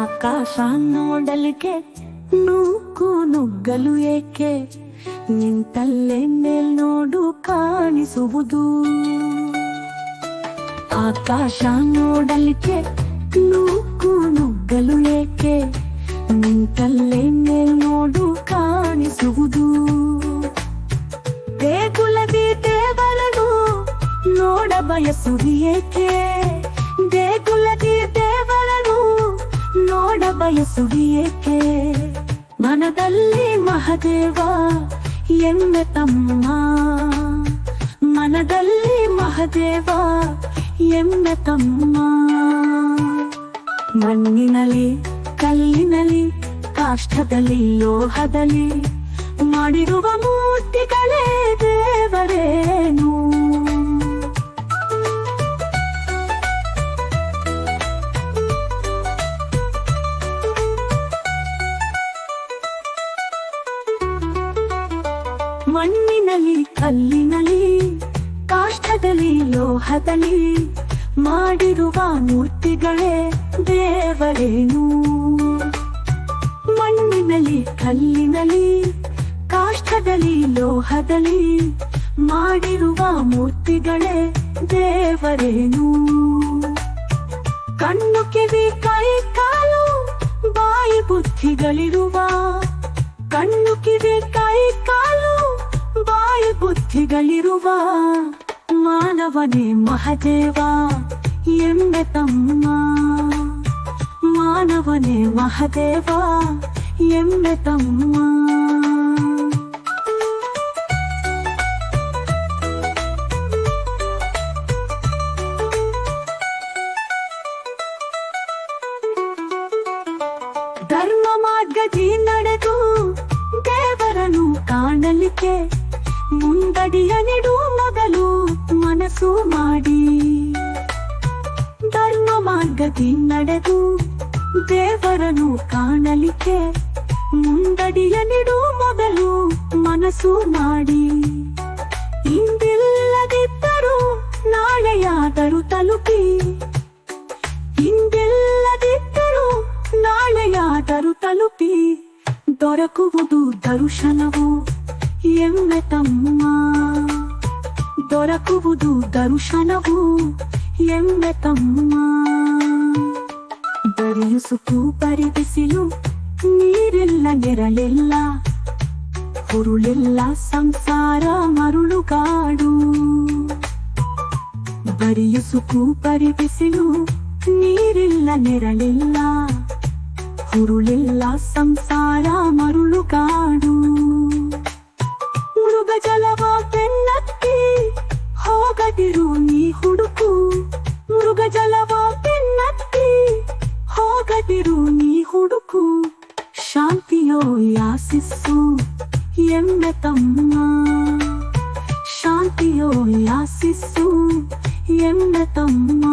ಆಕಾಶನೋಡಲಿಕ್ಕೆ ನೂಕು ನುಗ್ಗಲು ಏಕೆ ನಿಂತಲ್ಲೇ ಮೇಲ್ನೋಡು ಕಾಣಿಸುವುದು ಆಕಾಶ ನೋಡಲಿಕ್ಕೆ ನೂಕು ನುಗ್ಗಲು ಏಕೆ ನಿಂತಲ್ಲೇ ಮೇಲ್ನೋಡು ಕಾಣಿಸುವುದು ದೇಗುಲದಿ ದೇವರನು ನೋಡ ಬಯಸುವುದು ಏಕೆ ಏಕೆ ಮನದಲ್ಲಿ ಮಹದೇವ, ಎಮ್ಮೆ ತಮ್ಮ. ಮನದಲ್ಲಿ ಮಹದೇವ, ಎಮ್ಮೆ ತಮ್ಮ. ಮಣ್ಣಿನಲ್ಲಿ, ಕಲ್ಲಿನಲ್ಲಿ ಕಾಷ್ಟದಲ್ಲಿ ಲೋಹದಲ್ಲಿ ಮಾಡಿರುವ ಮೂರ್ತಿಗಳೇ ದೇವರೇನು? ಮಣ್ಣಿನಲ್ಲಿ, ಕಲ್ಲಿನಲ್ಲಿ ಕಾಷ್ಟದಲ್ಲಿ ಲೋಹದಲ್ಲಿ ಮಾಡಿರುವ ಮೂರ್ತಿಗಳೇ ದೇವರೇನು. ಮಣ್ಣಿನಲ್ಲಿ, ಕಲ್ಲಿನಲ್ಲಿ ಕಾಷ್ಟದಲ್ಲಿ ಲೋಹದಲ್ಲಿ ಮಾಡಿರುವ ಮೂರ್ತಿಗಳೇ ದೇವರೇನು. ಕಣ್ಣು ಕಿವಿ, ಕೈ, ಕಾಲು, ಬಾಯಿ ಬುದ್ಧಿಗಳಿರುವ, ಕಣ್ಣು ಕಿವಿ, ಕೈ ಬಾಯಿ ಬುದ್ಧಿಗಳಿರುವ ಮಾನವನೇ ಮಹದೇವ ಎಮ್ಮೆ ತಮ್ಮ ಮಾನವನೇ ಮಹದೇವ ಎಮ್ಮೆ ತಮ್ಮ ಧರ್ಮ ಮಾರ್ಗದಿ ನಡೆದು ದೇವರನು ಕಾಣಲಿಕ್ಕೆ ಮುಂದಡಿಯ ನೆಡು ಮೊದಲು ಮನಸ್ಸು ಮಾಡಿ. ಧರ್ಮ ಮಾರ್ಗದಿ ನಡೆದು ದೇವರನು ಕಾಣಲಿಕ್ಕೆ ಮುಂದಡಿಯ ನೆಡು ಮೊದಲು ಮನಸ್ಸು ಮಾಡಿ. ಇಂದಿಲ್ಲದಿದ್ದರೂ ನಾಳೆಯಾದರೂ ತಲುಪಿ. ಹಿಂದಿಲ್ಲದಿದ್ದರೂ ನಾಳೆಯಾದರೂ ತಲುಪಿ. ದೊರಕುವುದು ದರ್ಶನವು. ಎಮ್ಮೆ ತಮ್ಮ ದೊರಕುವುದು ದರ್ಶನವು ಎಮ್ಮೆ ತಮ್ಮ ಬರಿಯುಸುಕು ಪರಿಬಿಸಿಲು ನೀರಿಲ್ಲ ನೆರಳಿಲ್ಲ ಹುರುಳಿಲ್ಲ ಸಂಸಾರ ಮರುಳುಗಾಡು ಬರಿಯುಸುಕು ಪರಿಬಿಸಿಲು ನೀರಿಲ್ಲ ನೆರಳಿಲ್ಲ ಹುರುಳಿಲ್ಲ ಸಂಸಾರ ಮರುಳುಗಾಡು ಹೋಗದಿರು ನೀ ಹುಡುಕು ಮೃಗ ಜಲವ ಬೆನ್ನತ್ತಿ ಹೋಗದಿರು ನೀ ಹುಡುಕು ಶಾಂತಿಯೋ ಯಾಸಿಸ್ಸು ಎಮ್ಮೆ ತಮ್ಮ ಶಾಂತಿಯೋ ಯಾಸಿಸ್ಸು ಎಮ್ಮೆ ತಮ್ಮ